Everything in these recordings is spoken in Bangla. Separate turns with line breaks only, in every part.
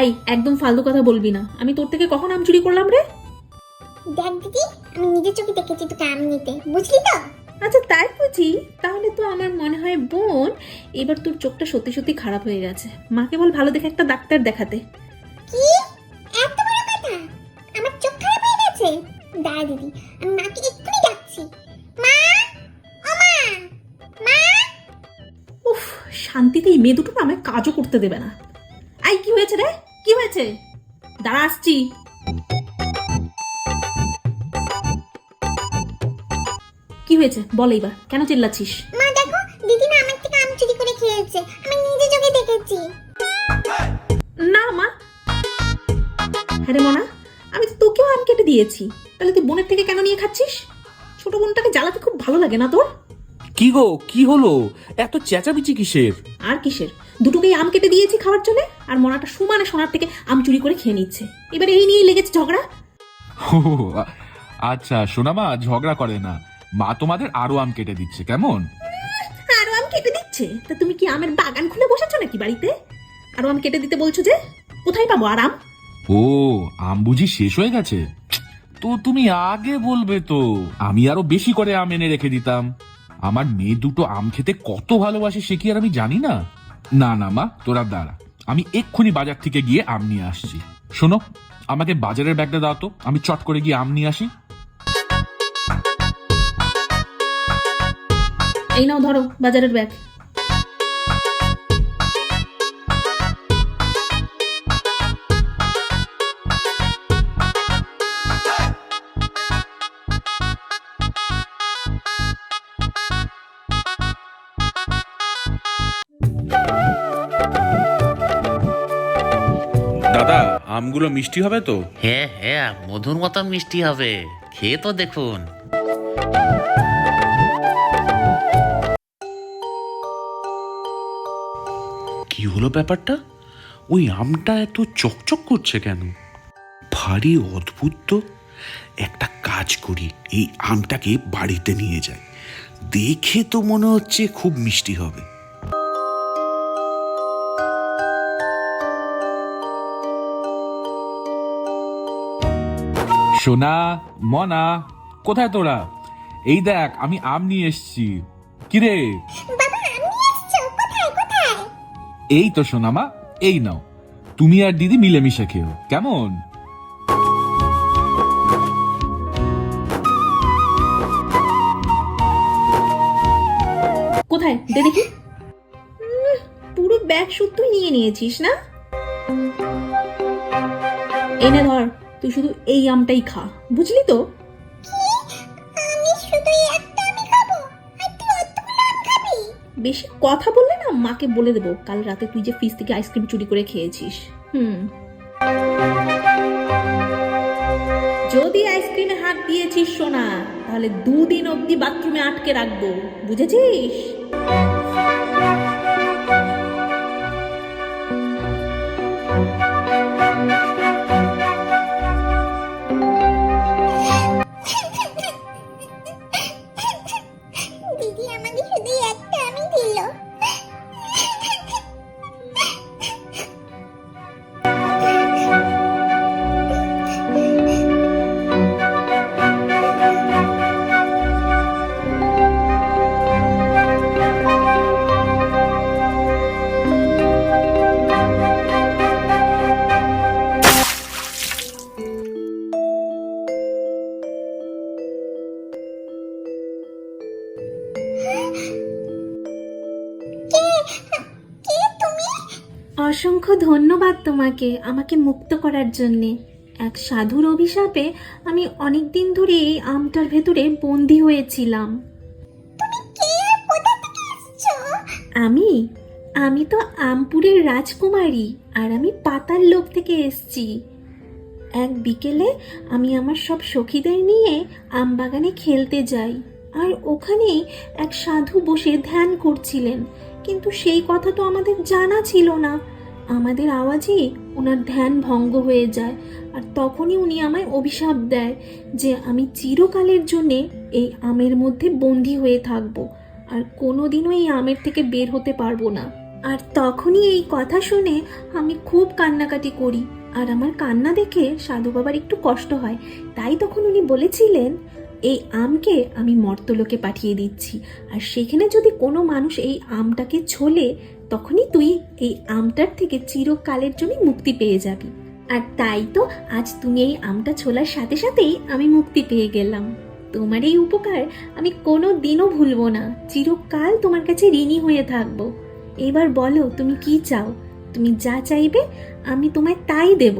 এই একদম ফালতু কথা বলবি না। আমি তোর থেকে কখন আম চুরি করলাম রে?
দেখ দিদি আমি নিজের চোখে দেখেছি তোকে আম নিতে। বুঝলি তো?
আচ্ছা তাই বুঝি। তাহলে তো আমার মনে হয় বোন এবার তোর চোখটা সত্যি সত্যি খারাপ হয়ে গেছে। মাকে বল ভালো দেখে একটা ডাক্তার দেখাতে।
কি? এত বড় কথা? আমার চোখ খারাপ হয়ে গেছে? দাঁড়া দিদি আমি মাকে এক্ষুনি ডাকছি। মা? ও মা? মা?
উফ শান্তিতে এই মেয়ে দুটো আমায় কাজও করতে দেবে না। আই কি হয়েছে রে? হয়েছে দাঁড়া আসছি। কি হয়েছে? বল এইবার কেন চিল্লাচ্ছিস?
মা দেখো দিদি না আমার থেকে আম চুরি করে খেয়েছে। আমি নিজে চোখে দেখেছি।
না মা। হ্যাঁ মনা আমি তো তোকেও আম কেটে দিয়েছি। তাহলে তুই বোনের থেকে কেন নিয়ে খাচ্ছিস? ছোট বোনটাকে জ্বালাতে খুব ভালো লাগে না তোর?
কি গো কি হলো? এত চেঁচামেচি কিসের?
আর কিসের? দুটোকেই আম কেটে দিয়েছি খাওয়ার জন্য আর মনাটা সমানে সোনার থেকে আম চুরি করে খেয়ে নিচ্ছে। এবার এই নিয়েই লেগেছে ঝগড়া।
ও, আচ্ছা সোনামা ঝগড়া করে না। মা তোমাদের আরও আম কেটে দিচ্ছে কেমন?
আরও আম কেটে দিচ্ছে? তা তুমি কি আমের বাগান খুলে বসেছো নাকি বাড়িতে? আরও আম কেটে দিতে বলছো যে কোথায় পাবো আর আম?
ও আম বুঝি শেষ হয়ে গেছে? তো তুমি আগে বলবে তো। আমি আরও বেশি করে আম এনে রেখে দিতাম। আমার মেয়ে দুটো আম খেতে কত ভালোবাসে সে কি আর আমি জানি না? না না, মা, তোরা দাঁড়া। আমি এক্ষুনি বাজার থেকে গিয়ে আম নিয়ে আসছি। শোনো, আমাকে বাজারের ব্যাগটা দাও তো, আমি চট করে গিয়ে আম নিয়ে আসি।
এই নাও, ধরো, বাজারের ব্যাগ।
আমগুলো মিষ্টি হবে তো?
হ্যাঁ হ্যাঁ মধুর মতন মিষ্টি হবে। খেয়ে তো দেখুন।
কি হলো ব্যাপারটা? ওই আমটা এত চকচক করছে কেন? ভারী অদ্ভুত তো। একটা কাজ করি এই আমটাকে বাড়িতে নিয়ে যাই। দেখে তো মনে হচ্ছে খুব মিষ্টি হবে।
সোনা মনা কোথায় তোরা? এই দেখ আমি আম নিয়ে এসছি। কিরে?
বাবা আমি এসছো? কোথায় কোথায়?
এই তো সোনামা এই নাও। তুমি আর দিদি মিলেমিশে খেও কেমন?
কোথায় দে দেখি। পুরো ব্যাগ নিয়ে নিয়েছিস না? এনে ধর। তুই শুধু এই আমটাই খা বুঝলি তো? বেশি কথা বললে না মাকে বলে দেবো কাল রাতে তুই যে ফ্রিজ থেকে আইসক্রিম চুরি করে খেয়েছিস। হুম। যদি আইসক্রিমে হাত দিয়েছিস সোনা তাহলে দুদিন অবধি বাথরুমে আটকে রাখব বুঝেছিস? অসংখ্য ধন্যবাদ তোমাকে আমাকে মুক্ত করার জন্যে। এক সাধুর অভিশাপে আমি অনেক দিন ধরে এই আমটার ভেতরে বন্দি হয়েছিলাম। আমি? আমি তো আমপুরের রাজকুমারী আর আমি পাতার লোক থেকে এসছি। এক বিকেলে আমি আমার সব সখীদের নিয়ে আমবাগানে খেলতে যাই। আর ওখানেই এক সাধু বসে ধ্যান করছিলেন। কিন্তু সেই কথা তো আমাদের জানা ছিল না। আমাদের আওয়াজে ওনার ধ্যান ভঙ্গ হয়ে যায় আর তখনই উনি আমায় অভিশাপ দেয় যে আমি চিরকালের জন্যে এই আমের মধ্যে বন্দি হয়ে থাকব আর কোনোদিনও এই আমের থেকে বের হতে পারব না। আর তখনই এই কথা শুনে আমি খুব কান্নাকাটি করি। আর আমার কান্না দেখে সাধু বাবার একটু কষ্ট হয়। তাই তখন উনি বলেছিলেন এই আমকে আমি মর্তলোকে পাঠিয়ে দিচ্ছি। আর সেখানে যদি কোনো মানুষ এই আমটাকে ছোলে তখনই তুই এই আমটার থেকে চিরকালের জন্য মুক্তি পেয়ে যাবি। আর তাই তো আজ তুমি এই আমটা ছোলার সাথে সাথেই আমি মুক্তি পেয়ে গেলাম। তোমার এই উপকার আমি কোনো দিনও ভুলবো না। চিরকাল তোমার কাছে ঋণী হয়ে থাকব। এবার বলো তুমি কি চাও? তুমি যা চাইবে আমি তোমায় তাই দেব।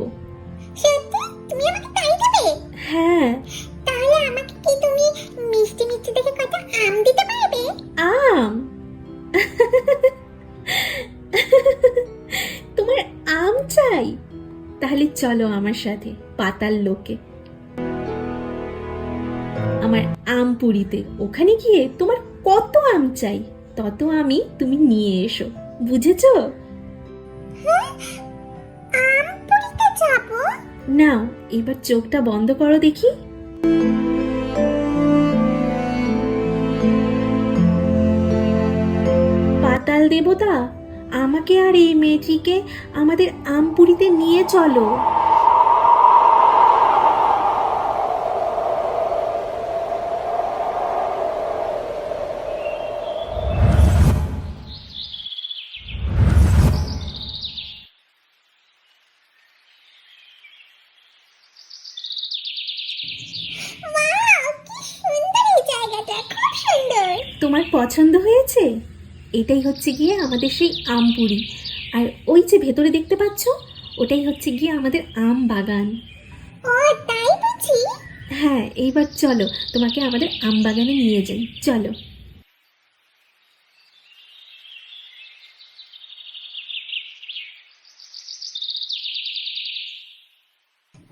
তুমি আমাকে তাই দেবে?
হ্যাঁ। চলো আমার সাথে পাতাল লোকে। আমার আম পুরিতে। ওখানে গিয়ে তোমার কত আম চাই? তত আমি তুমি নিয়ে এসো। বুঝেছ?
যাব।
নাও এবার চোখটা বন্ধ করো দেখি। পাতাল দেবতা আমাকে আর এই মেয়েটিকে আমাদের আমপুরিতে নিয়ে চলো। তোমার পছন্দ হয়েছে? এটাই হচ্ছে গিয়ে আমাদের সেই আমপুরি। আর ওই যে ভেতরে দেখতে পাচ্ছ ওটাই হচ্ছে গিয়ে আমাদের আম বাগান। হ্যাঁ এইবার চলো তোমাকে আমাদের আম বাগানে নিয়ে যাই। চলো।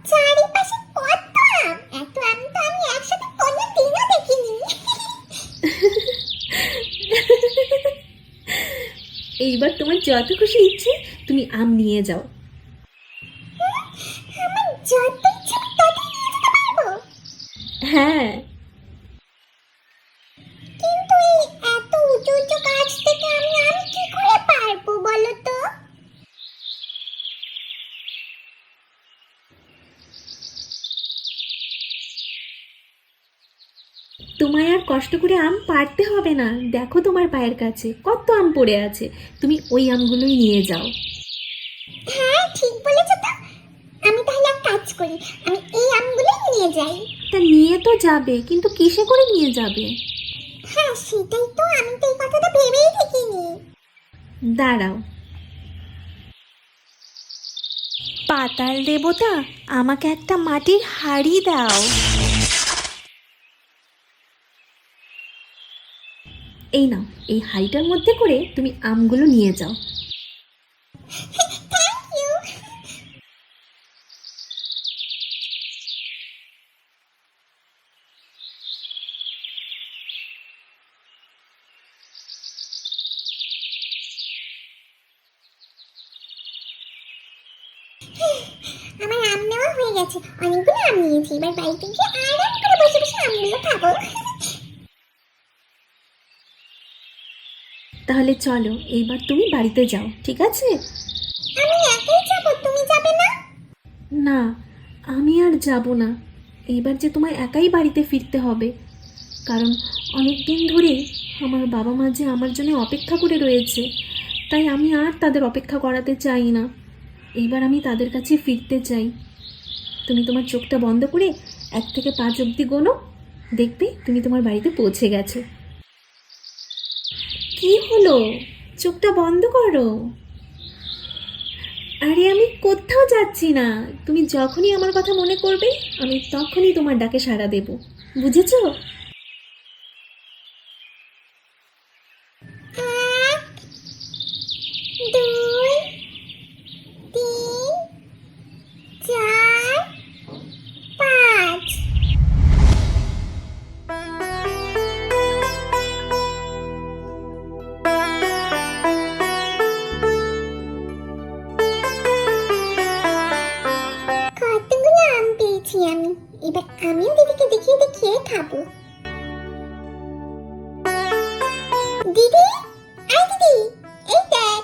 চারিপাশে কত আম! এত আম তো আমি একসাথে কোনোদিনও দেখিনি।
এইবার তোমার যত খুশি ইচ্ছে তুমি আম নিয়ে যাও। হ্যাঁ
কিন্তু এই এত উঁচু উঁচু গাছ থেকে আমি আম কি করে পারব বলো তো
তোমায় আর কষ্ট করে আম পারতে হবে না। দেখো তোমার পায়ের কাছে কত আম পড়ে আছে। তুমি ওই আমগুলোই নিয়ে যাও।
হ্যাঁ ঠিক বলেছ তো। আমি তাহলে এক কাজ করি আমি এই আমগুলোই নিয়ে যাই।
তা নিয়ে তো যাবে কিন্তু কিসে করে নিয়ে যাবে?
হ্যাঁ সেটাই তো আমি তো এই কথাটা ভেবেই দেখিনি।
দাঁড়াও। পাতাল দেবতা আমাকে একটা মাটির হাড়ি দাও। এই নাও, এই হাড়িটার মধ্যে করে তুমি আমগুলো নিয়ে যাও।
আমার আম নেওয়া হয়ে গেছে। অনেকগুলো আম নিয়েছি। এবার বাড়িতে গিয়ে আরাম করে বসে বসে আমগুলো খাব।
তাহলে চলো এইবার তুমি বাড়িতে যাও ঠিক আছে?
আমি একাই যাব তুমি যাবে না?
না আমি আর যাব না। এইবার যে তোমায় একাই বাড়িতে ফিরতে হবে। কারণ অনেক দিন ধরেই আমার বাবা মা যে আমার জন্য অপেক্ষা করে রয়েছে তাই আমি আর তাদের অপেক্ষা করাতে চাই না। এইবার আমি তাদের কাছে ফিরতে চাই। তুমি তোমার চোখটা বন্ধ করে এক থেকে পাঁচ অবধি গোনো দেখবে তুমি তোমার বাড়িতে পৌঁছে গেছো। কি হলো? চোখটা বন্ধ করো। আরে, আমি কোথাও যাচ্ছি না। তুমি যখনই আমার কথা মনে করবে, আমি তখনই তোমার ডাকে সাড়া দেব। বুঝেছ?
এবার আমিও দিদিকে দেখিয়ে দেখিয়ে খাব। দিদি? আই দিদি এই দেখ।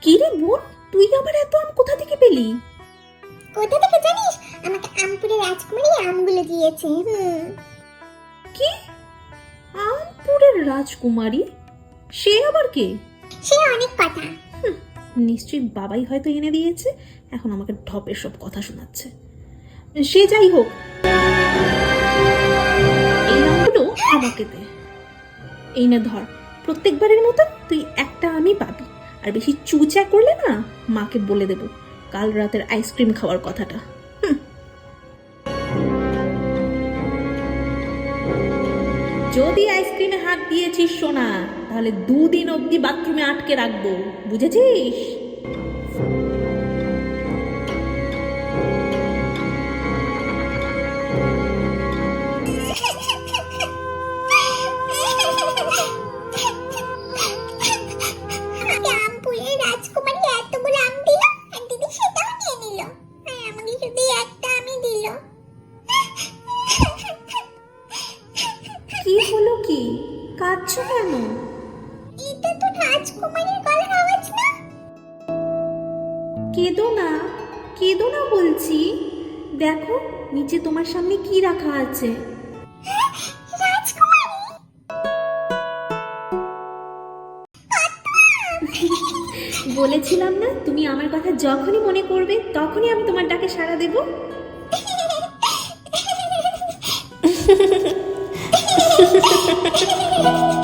কি রে বোন তুই আবার এত আম কোথা থেকে পেলি?
কোথা থেকে জানিস? আমাকে আমপুরের রাজকুমারী আমগুলো দিয়েছে হুম।
কি? আমপুরের রাজকুমারী? সে আবার কে?
সে অনেক কথা।
নিশ্চয়ই বাবাই হয়তো এনে দিয়েছে। এখন আমাকে ঢপের সব কথা শোনাচ্ছে। সে যাই হোক, এই আমগুলো আমাকে দে। এই না ধর, প্রত্যেকবারের মতো তুই একটা আমি পাবি। আর বেশি চুচা করলে না মাকে বলে দেব, কাল রাতের আইসক্রিম খাওয়ার কথাটা। যদি আইসক্রিমে হাত দিয়েছিস সোনা, তাহলে দুদিন অবধি বাথরুমে আটকে রাখব, বুঝেছিস? নিচে তোমার সামনে কি রাখা আছে? বলেছিলাম না তুমি আমার কথা যখনই মনে করবে তখনই আমি তোমার ডাকে সাড়া দেব।